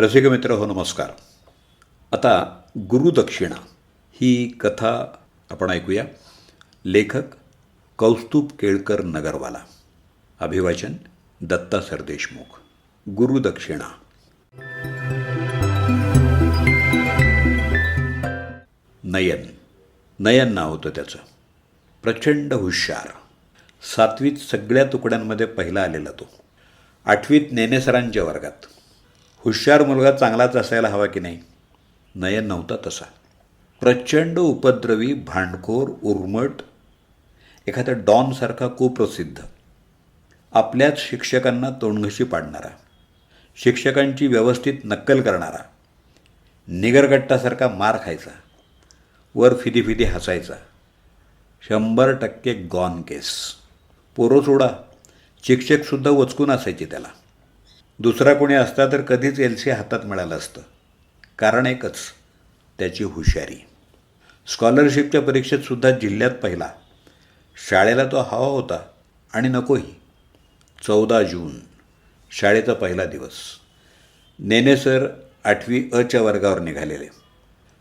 रसिक मित्र हो नमस्कार. आता गुरुदक्षिणा ही कथा आपण ऐकूया. लेखक कौस्तुभ केळकर नगरवाला. अभिवाचन दत्ता सरदेशमुख. गुरुदक्षिणा नयन. नयन नाव होतं त्याचं. प्रचंड हुशार. सातवीत सगळ्या तुकड्यांमध्ये पहिला आलेला तो. आठवीत नेनेसरांच्या वर्गात. हुशार मुलगा चांगलाच असायला हवा की नाही? नयन नव्हता तसा. प्रचंड उपद्रवी भांडखोर उर्मट एखाद्या डॉनसारखा कुप्रसिद्ध. आपल्याच शिक्षकांना तोंडघशी पाडणारा. शिक्षकांची व्यवस्थित नक्कल करणारा. निगरगट्टासारखा मार खायचा. वर फिदी फिदी हसायचा. शंभर टक्के गॉन केस. पोरो सोडा. शिक्षकसुद्धा वचकून असायचे त्याला. दुसरा कोणी असता तर कधीच एल सी हातात मिळालं असतं. कारण एकच त्याची हुशारी. स्कॉलरशिपच्या परीक्षेतसुद्धा जिल्ह्यात पहिला. शाळेला तो हवा होता आणि नकोही. चौदा जून शाळेचा पहिला दिवस. नेने सर आठवी अच्या वर्गावर निघालेले.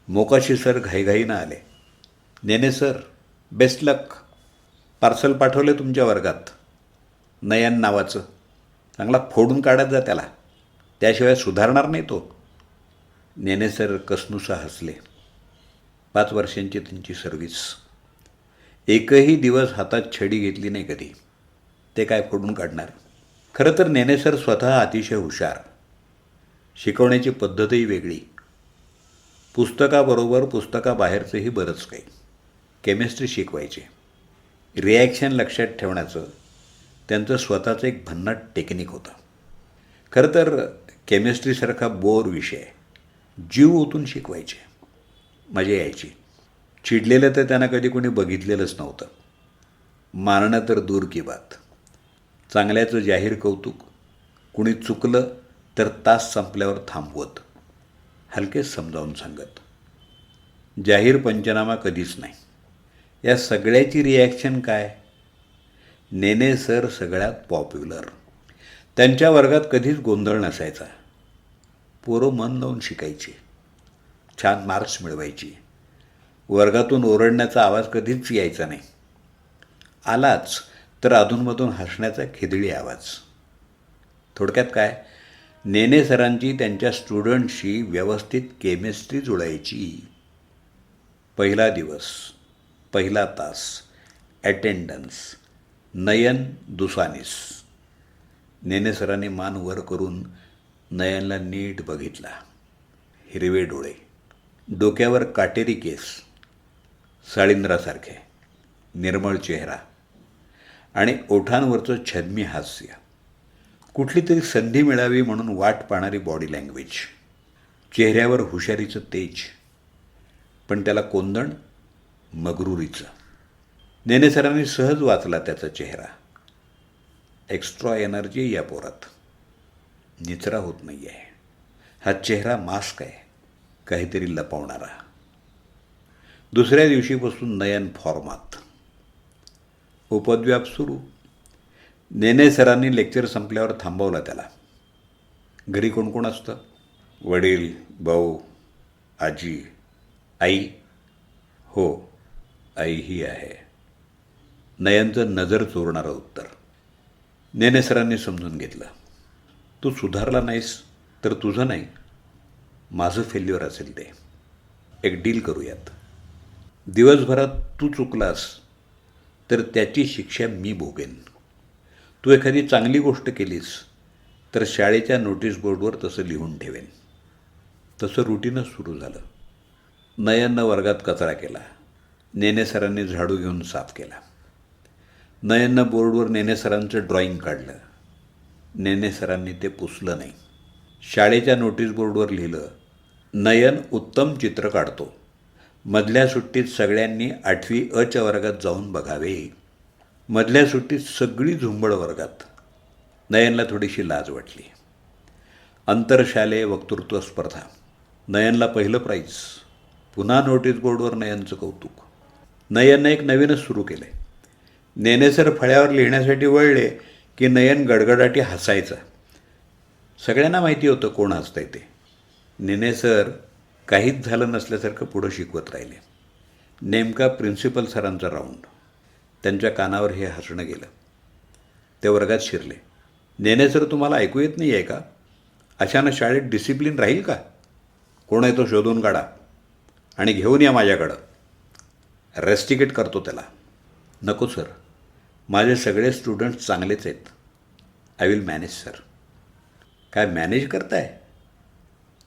मोकाशी सर घाईघाईनं आले. Nene sir best luck parcel पाठवले तुमच्या वर्गात. नयन नावाचं. चांगला फोडून काढत जा त्याला. त्याशिवाय सुधारणार नाही तो. नेने सर कसनुसा हसले. पाच वर्षांची त्यांची सर्व्हिस एकही दिवस हातात छडी घेतली नाही कधी. ते काय फोडून काढणार? खरं तर नेने सर स्वतः अतिशय हुशार. शिकवण्याची पद्धतही वेगळी. पुस्तकाबरोबर पुस्तकाबाहेरचंही बरंच काही. केमिस्ट्री शिकवायचे. रिॲक्शन लक्षात ठेवण्याचं. त्यांचं स्वतःचं एक भन्नाट टेक्निक होतं. खरं तर केमिस्ट्रीसारखा बोर विषय जीव ओतून शिकवायचे मजा यायची. चिडलेलं तर त्यांना कधी कोणी बघितलेलंच नव्हतं. मारणं तर दूर की बात. चांगल्याचं जाहीर कौतुक कुणी चुकलं तर तास संपल्यावर थांबवत हलकेच समजावून सांगत. जाहीर पंचनामा कधीच नाही. या सगळ्याची रिॲक्शन काय? नेने सर सगळ्यात पॉप्युलर. त्यांच्या वर्गात कधीच गोंधळ नसायचा. पोरं मन लावून शिकायची. छान मार्क्स मिळवायची. वर्गातून ओरडण्याचा आवाज कधीच यायचा नाही. आलाच तर अधूनमधून हसण्याचा खिदळी आवाज. थोडक्यात काय? नेने सरांची त्यांच्या स्टुडंटशी व्यवस्थित केमिस्ट्री जुळायची. पहिला दिवस पहिला तास अटेंडन्स नयन दुसानीस. नेनेसराने मान वर करून नयनला नीट बघितला. हिरवे डोळे. डोक्यावर काटेरी केस. साळिंद्रासारखे. निर्मळ चेहरा. आणि ओठांवरचं छद्मी हास्य. कुठली तरी संधी मिळावी म्हणून वाट पाहणारी बॉडी लँग्वेज चेहऱ्यावर हुशारीचं तेज. पण त्याला कोंदण मगरुरीचं. नेने सरांनी सहज वाचला त्याचा चेहरा. एक्स्ट्रा एनर्जी या पोरात. निचरा होत नाही आहे हा चेहरा मास्क आहे. काहीतरी लपवणारा. दुसऱ्या दिवशीपासून नयन फॉर्मात उपद्व्याप सुरू. नेने सरांनी लेक्चर संपल्यावर थांबवला त्याला. घरी कोण कोण असतं? वडील भाऊ आजी आई. हो आई ही आहे. नयनचं नजर चोरणारं उत्तर. नेने सरांनी समजून घेतलं. तू सुधारला नाहीस तर तुझं नाही. माझं फेल्युअर असेल ते. एक डील करूयात. दिवसभरात तू चुकलास तर त्याची शिक्षा मी भोगेन. तू एखादी चांगली गोष्ट केलीस तर शाळेच्या नोटीस बोर्डवर तसं लिहून ठेवेन. तसं रुटीनच सुरू झालं. नयननं वर्गात कचरा केला. नेने सरांनी झाडू घेऊन साफ केला. नयननं बोर्डवर नेने सरांचं काढलं. नेने सरांनी ते पुसलं नाही. शाळेच्या नोटीस बोर्डवर लिहिलं नयन उत्तम चित्र काढतो. मधल्या सुट्टीत सगळ्यांनी आठवी अच्या वर्गात जाऊन बघावे. मधल्या सुट्टीत सगळी झुंबड वर्गात. नयनला थोडीशी लाज वाटली. आंतरशालेय वक्तृत्व स्पर्धा. नयनला पहिलं प्राईज पुन्हा नोटीस बोर्डवर नयनचं कौतुक. नयननं एक नवीनच सुरू केलं आहे नेनेसर फळ्यावर लिहिण्यासाठी वळले की नयन गडगडाटी हसायचा. सगळ्यांना माहिती होतं कोण हसतंय ते. नेनेसर काहीच झालं नसल्यासारखं पुढं शिकवत राहिले. नेमका प्रिन्सिपल सरांचा राऊंड. त्यांच्या कानावर हे हसणं गेलं. ते वर्गात शिरले. नेनेसर तुम्हाला ऐकू येत नाही आहे का? अशानं शाळेत डिसिप्लिन राहील का? कोण आहे तो शोधून काढा आणि घेऊन या माझ्याकडं. रेस्टिकेट करतो त्याला. नको सर. माझे सगळे स्टुडंट्स चांगलेच आहेत. आय विल मॅनेज सर काय मॅनेज करताय?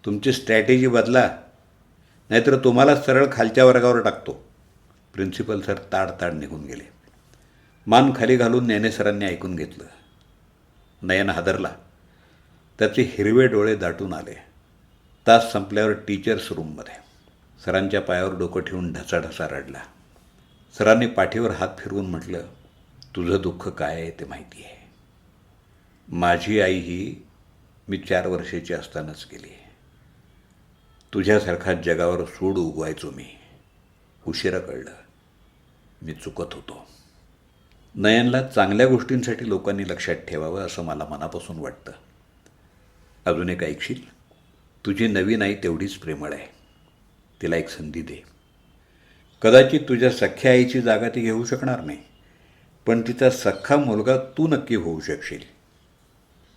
तुमची स्ट्रॅटेजी बदला. नाहीतर तुम्हाला सरळ खालच्या वर्गावर टाकतो. प्रिन्सिपल सर ताड ताड निघून गेले. मान खाली घालून नेने सरांनी ऐकून घेतलं. नयन हादरला. त्याचे हिरवे डोळे दाटून आले. तास संपल्यावर टीचर्स रूममध्ये सरांच्या पायावर डोकं ठेवून ढसाढसा रडला. सरांनी पाठीवर हात फिरवून म्हटलं तुझं दुःख काय आहे ते माहिती आहे. माझी आई ही मी चार वर्षाची असतानाच गेली तुझ्यासारखा जगावर सूड उगवायचो मी. उशिरा कळलं. मी चुकत होतो. नयनला चांगल्या गोष्टींसाठी लोकांनी लक्षात ठेवावं असं मला मनापासून वाटतं. अजून एक ऐकशील? तुझी नवीन आई तेवढीच प्रेमळ आहे. तिला एक संधी दे. कदाचित तुझ्या सख्ख्या आईची जागा ती घेऊ शकणार नाही. पण तिचा सख्खा मुलगा तू नक्की होऊ शकशील.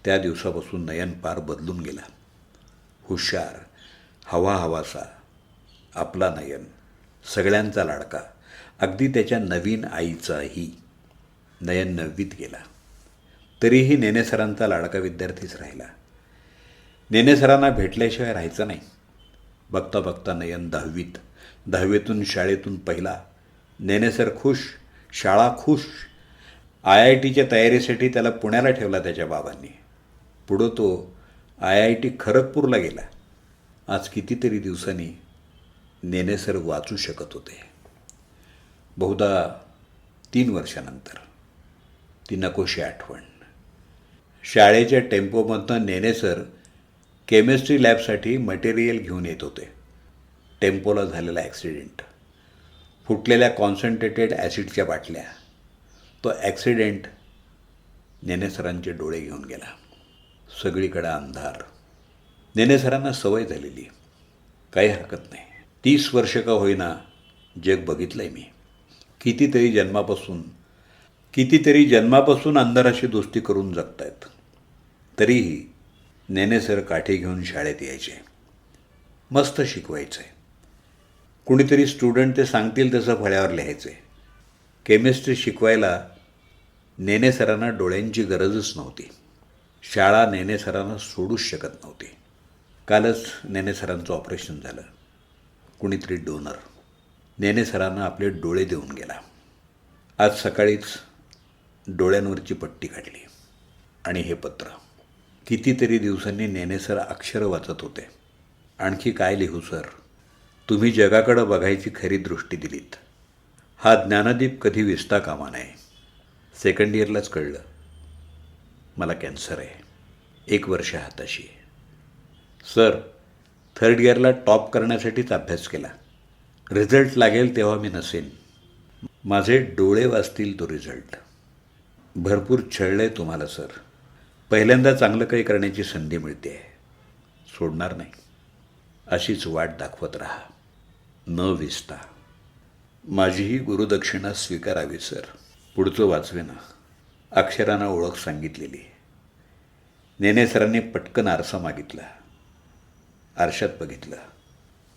त्या दिवसापासून नयन पार बदलून गेला. हुशार हवा हवासा आपला नयन सगळ्यांचा लाडका अगदी त्याच्या नवीन आईचाही नयन नववीत गेला. तरीही नेनेसरांचा लाडका विद्यार्थीच राहिला. नेनेसरांना भेटल्याशिवाय राहायचं नाही. बघता बघता नयन दहावीत दहावीतून शाळेतून पहिला. नेनेसर खुश शाळा खुश. आय आय टीच्या तयारीसाठी त्याला पुण्याला ठेवला त्याच्या बाबांनी. पुढं तो आय आय टी खरगपूरला गेला. आज कितीतरी दिवसांनी नेनेसर वाचू शकत होते. बहुधा तीन वर्षानंतर. ती नकोशी आठवण. शाळेच्या टेम्पोमधनं नेनेसर केमिस्ट्री लॅबसाठी मटेरियल घेऊन येत होते. टेम्पोला झालेला ॲक्सिडेंट. फुटलेल्या कॉन्सन्ट्रेटेड ॲसिडच्या बाटल्या. तो ॲक्सिडेंट नेनेसरांचे डोळे घेऊन गेला. सगळीकडे अंधार. नेनेसरांना सवय झालेली. काही हरकत नाही. तीस वर्ष का होईना जग बघितलं आहे मी. कितीतरी जन्मापासून कितीतरी जन्मापासून अंधाराशी दोस्ती करून जगतायत. तरीही नेनेसर काठी घेऊन शाळेत यायचे. मस्त शिकवायचे. कुणीतरी स्टुडंट ते सांगतील तसं फळ्यावर लिहायचे. केमिस्ट्री शिकवायला नेने सरांना डोळ्यांची गरजच नव्हती. शाळा नेने सरांना सोडूच शकत नव्हती. कालच नेने सरांचं ऑपरेशन झालं. कुणीतरी डोनर. नेने सरांना आपले डोळे देऊन गेला. आज सकाळीच डोळ्यांवरची पट्टी काढली. आणि हे पत्र. कितीतरी दिवसांनी नेने सर अक्षर वाचत होते. आणखी काय लिहू सर? तुम्ही जगाकडं बघायची खरी दृष्टी दिलीत. हा ज्ञानदीप कधी विसता कामा नये सेकंड इयरलाच कळलं. मला कॅन्सर आहे. एक वर्ष हाताशी आहे. सर थर्ड इयरला टॉप करण्यासाठीच अभ्यास केला. रिझल्ट लागेल तेव्हा मी नसेन. माझे डोळे वाचतील तो रिझल्ट भरपूर छळलं आहे तुम्हाला सर पहिल्यांदा चांगलं काही करण्याची संधी मिळते. आहे सोडणार नाही. अशीच वाट दाखवत राहा. न विसता. माझीही गुरुदक्षिणा स्वीकारावी सर पुढचं वाचवेनं. अक्षरांना ओळख सांगितलेली. नेनेसरांनी पटकन आरसा मागितला. आरशात बघितलं.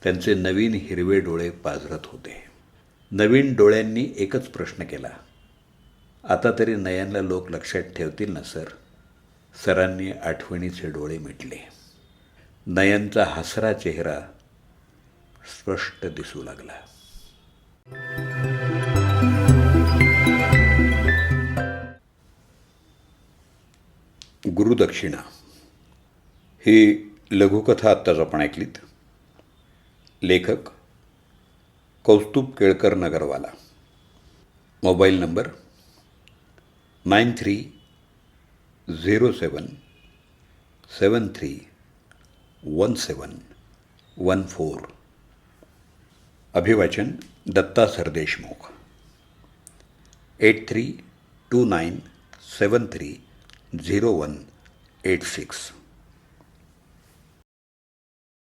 त्यांचे नवीन हिरवे डोळे पाजरत होते. नवीन डोळ्यांनी एकच प्रश्न केला. आता तरी नयनला लोक लक्षात ठेवतील ना सर? सरांनी आठवणीचे डोळे मिटले. नयनचा हसरा चेहरा स्पष्ट दिसू लागला. गुरुदक्षिणा. ही लघुकथा आत्ताच आपण ऐकलीत. लेखक Kaustubh Kelkar Nagarwala. Mobile number nine three zero seven seven three one seven one four. अभिवाचन Datta Sardeshmukh eight three two nine seven three zero one eight six